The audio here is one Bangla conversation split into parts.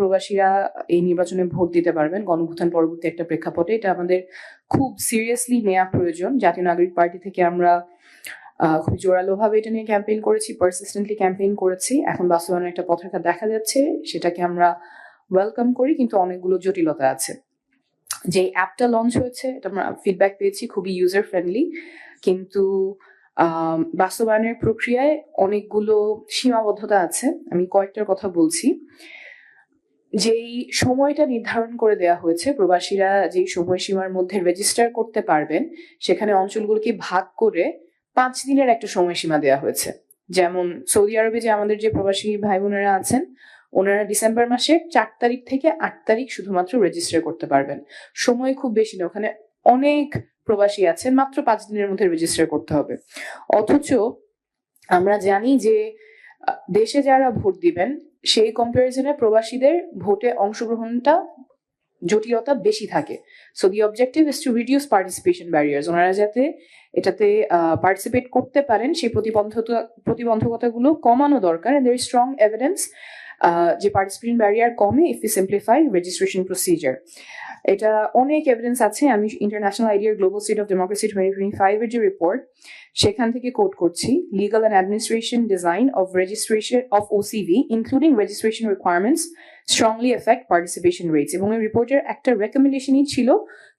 প্রবাসীরা এই নির্বাচনে ভোট দিতে পারবেন। গণভুত্থান পরবর্তী একটা প্রেক্ষাপটে। এটা আমাদের খুব সিরিয়াসলি নেওয়া প্রয়োজন। জাতীয় নাগরিক পার্টি থেকে আমরা খুব জোরালোভাবে এটা নিয়ে ক্যাম্পেইন করেছি পারসিস্টেন্টলি ক্যাম্পেইন করেছি। এখন বাস্তবায়নের একটা পতাকা দেখা যাচ্ছে। সেটাকে আমরা ওয়েলকাম করি, কিন্তু অনেকগুলো জটিলতা আছে। যে অ্যাপটা লঞ্চ হয়েছে, এটা আমরা ফিডব্যাক পেয়েছি, খুবই ইউজার ফ্রেন্ডলি কিন্তু বাস্তবায়নের প্রক্রিয়ায় অনেকগুলো সীমাবদ্ধতা আছে। আমি কয়েকটার কথা বলছি। যেই সময়টা নির্ধারণ করে দেওয়া হয়েছে, প্রবাসীরা যেই সময়সীমার মধ্যে রেজিস্টার করতে পারবেন, সেখানে অঞ্চলগুলোকে ভাগ করে পাঁচ দিনের একটা সময়সীমা দেওয়া হয়েছে। যেমন সৌদি আরবে যে আমাদের যে প্রবাসী ভাই বোনেরা আছেন, ওনারা ডিসেম্বর মাসের চার তারিখ থেকে আট তারিখ শুধুমাত্র রেজিস্টার করতে পারবেন। সময় খুব বেশি না, ওখানে অনেক প্রবাসী আছেন, মাত্র পাঁচ দিনের মধ্যে রেজিস্টার করতে হবে। অথচ আমরা জানি যে দেশে যারা ভোট দিবেন, সেই কম্পারিজনে প্রবাসীদের ভোটে অংশগ্রহণটা, জটিলতা বেশি থাকে। So the objective is to reduce participation barriers ওনারা যাতে এটাতে পার্টিসিপেট করতে পারেন, সেই প্রতিবন্ধকতা প্রতিবন্ধকতাগুলো কমানো দরকার এন্ড দের স্ট্রং এভিডেন্স যে পার্টিসিপেশন ব্যারিয়ার কমে if you simplify registration procedure এটা অনেক এভিডেন্স আছে। আমি ইন্টারন্যাশনাল আইডিয়ার global state of democracy twenty twenty five এর যে রিপোর্ট সেখান থেকে কোট করছি। Legal and administration design of registration of OCV including registration requirements strongly effect participation rates এবং এই রিপোর্টের একটা রেকমেন্ডেশনই ছিল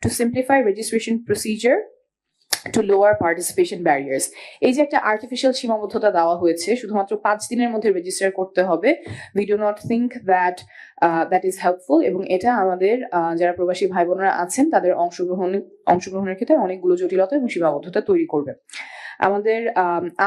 to simplify registration procedure to lower participation barriers এই যে একটা আর্টিফিশিয়াল সীমাবদ্ধতা দেওয়া হয়েছে শুধুমাত্র পাঁচ দিনের মধ্যে রেজিস্টার করতে হবে। We do not think that that is helpful এবং এটা আমাদের আহ, যারা প্রবাসী ভাই বোনেরা আছেন তাদের অংশগ্রহণ অংশগ্রহণের ক্ষেত্রে অনেকগুলো জটিলতা এবং সীমাবদ্ধতা তৈরি করবে। আমাদের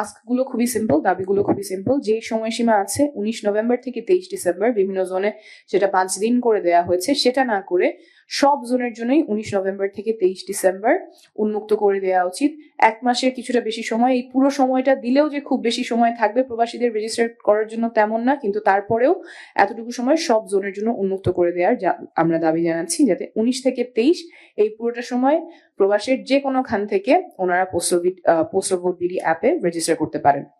আস্কগুলো খুবই সিম্পল দাবিগুলো খুবই সিম্পল যে সময়সীমা আছে উনিশ নভেম্বর থেকে তেইশ ডিসেম্বর বিভিন্ন জোনে সেটা পাঁচ দিন করে দেয়া হয়েছে। সেটা না করে সব জোনের জন্যই উনিশ নভেম্বর থেকে তেইশ ডিসেম্বর উন্মুক্ত করে দেওয়া উচিত। এক মাসের কিছুটা বেশি সময়, এই পুরো সময়টা দিলেও যে খুব বেশি সময় থাকবে প্রবাসীদের রেজিস্টার করার জন্য তেমন না, কিন্তু তারপরেও এতটুকু সময় সব জোনের জন্য উন্মুক্ত করে দেওয়ার আমরা দাবি জানাচ্ছি, যাতে উনিশ থেকে তেইশ এই পুরোটা সময় প্রবাসের যে কোনো খান থেকে ওনারা পোস্ট পোস্ট বিডি অ্যাপে রেজিস্টার করতে পারেন।